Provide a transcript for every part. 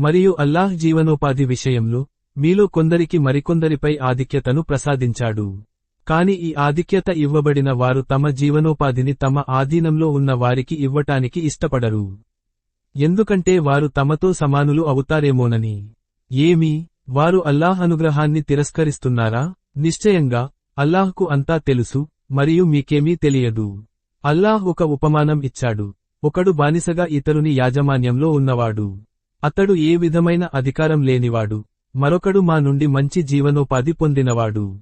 మరియు అల్లాహ్ జీవనోపాధి విషయంలో మీలో కొందరికి మరికొందరిపై ఆధిక్యతను ప్రసాదించాడు. కాని ఈ ఆధిక్యత ఇవ్వబడిన వారు తమ జీవనోపాధిని తమ ఆధీనంలో ఉన్న వారికి ఇవ్వటానికి ఇష్టపడరు. ఎందుకంటే వారు తమతో సమానులు అవుతారేమోనని. ఏమి? వారు అల్లాహ్ అనుగ్రహాన్ని తిరస్కరిస్తున్నారా? నిశ్చయంగా అల్లాహ్కు అంతా తెలుసు మరియు మీకేమీ తెలియదు. అల్లాహ్ ఒక ఉపమానం ఇచ్చాడు. ఒకడు బానిసగా ఇతరుని యాజమాన్యంలో ఉన్నవాడు. అతడు ఏ విధమైన అధికారం లేనివాడు. మరొకడు మా నుండి మంచి జీవనోపాధి పొందినవాడు.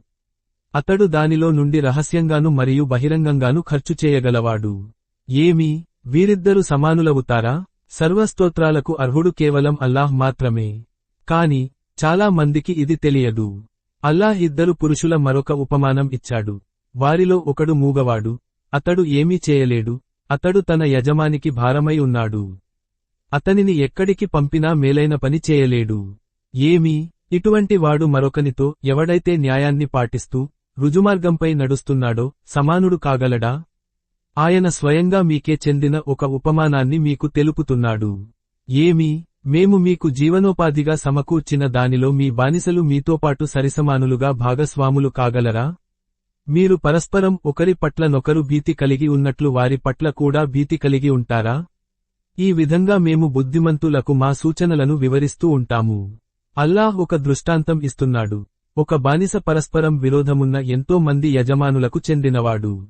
అతడు దానిలో నుండి రహస్యంగాను మరియు బహిరంగంగాను ఖర్చు చేయగలవాడు. ఏమి? వీరిద్దరు సమానులవుతారా? సర్వస్తోత్రాలకు అర్హుడు కేవలం అల్లాహ్ మాత్రమే. కాని చాలా మందికి ఇది తెలియదు. అల్లాహ్ ఇద్దరు పురుషుల మరొక ఉపమానం ఇచ్చాడు. వారిలో ఒకడు మూగవాడు అతడు ఏమీ చేయలేడు అతడు తన యజమానికి భారమై ఉన్నాడు. అతనిని ఎక్కడికి పంపినా మేలైన పని చేయలేడు. ఏమీ? ఇటువంటి వాడు మరొకనితో ఎవడైతే న్యాయాన్ని పాటిస్తూ రుజుమార్గంపై నడుస్తున్నాడో సమానుడు కాగలడా? ఆయన స్వయంగా మీకే చెందిన ఒక ఉపమానాన్ని మీకు తెలుపుతున్నాడు. ఏమీ? మేము మీకు జీవనోపాధిగా సమకూర్చిన దానిలో మీ బానిసలు మీతోపాటు సరిసమానులుగా భాగస్వాములు కాగలరా? మీరు పరస్పరం ఒకరి పట్ల నొకరు భీతి కలిగి ఉన్నట్లు వారి పట్ల కూడా భీతి కలిగి ఉంటారా? ఈ విధంగా మేము బుద్ధిమంతులకు మా సూచనలను వివరిస్తూ ఉంటాము. అల్లాహ్ ఒక దృష్టాంతం ఇస్తున్నాడు. ఒక బానిస పరస్పరం విరోధమున్న ఎంతో మంది యజమానులకు చెందినవాడు.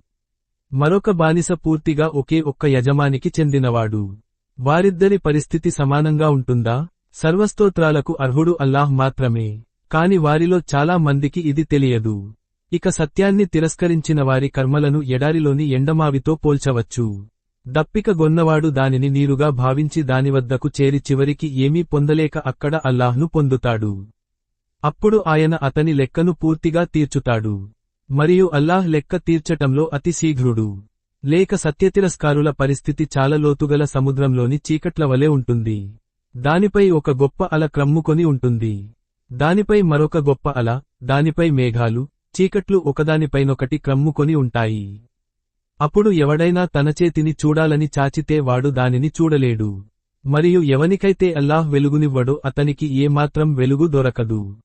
మరొక బానిస పూర్తిగా ఒకే ఒక్క యజమానికి చెందినవాడు. వారిద్దరి పరిస్థితి సమానంగా ఉంటుందా? సర్వస్తోత్రాలకు అర్హుడు అల్లాహ్ మాత్రమే. కాని వారిలో చాలా మందికి ఇది తెలియదు. ఇక సత్యాన్ని తిరస్కరించిన వారి కర్మలను ఎడారిలోని ఎండమావితో పోల్చవచ్చు. దప్పిక గొన్నవాడు దానిని నీరుగా భావించి దానివద్దకు చేరి చివరికి ఏమీ పొందలేక అక్కడ అల్లాహ్ను పొందుతాడు. అప్పుడు ఆయన అతని లెక్కను పూర్తిగా తీర్చుతాడు. మరియు అల్లాహ్ లెక్క తీర్చటంలో అతి శీఘ్రుడు. లేక సత్యతిరస్కారుల పరిస్థితి చాలా లోతుగల సముద్రంలోని చీకట్ల వలె ఉంటుంది. దానిపై ఒక గొప్ప అల క్రమ్ముకొని ఉంటుంది. దానిపై మరొక గొప్ప అల దానిపై మేఘాలు చీకట్లు ఒకదానిపైనొకటి క్రమ్ముకొని ఉంటాయి. అప్పుడు ఎవడైనా తన చేతిని చూడాలని చాచితే వాడు దానిని చూడలేడు. మరియు ఎవనికైతే అల్లాహ్ వెలుగునివ్వడో అతనికి ఏమాత్రం వెలుగు దొరకదు.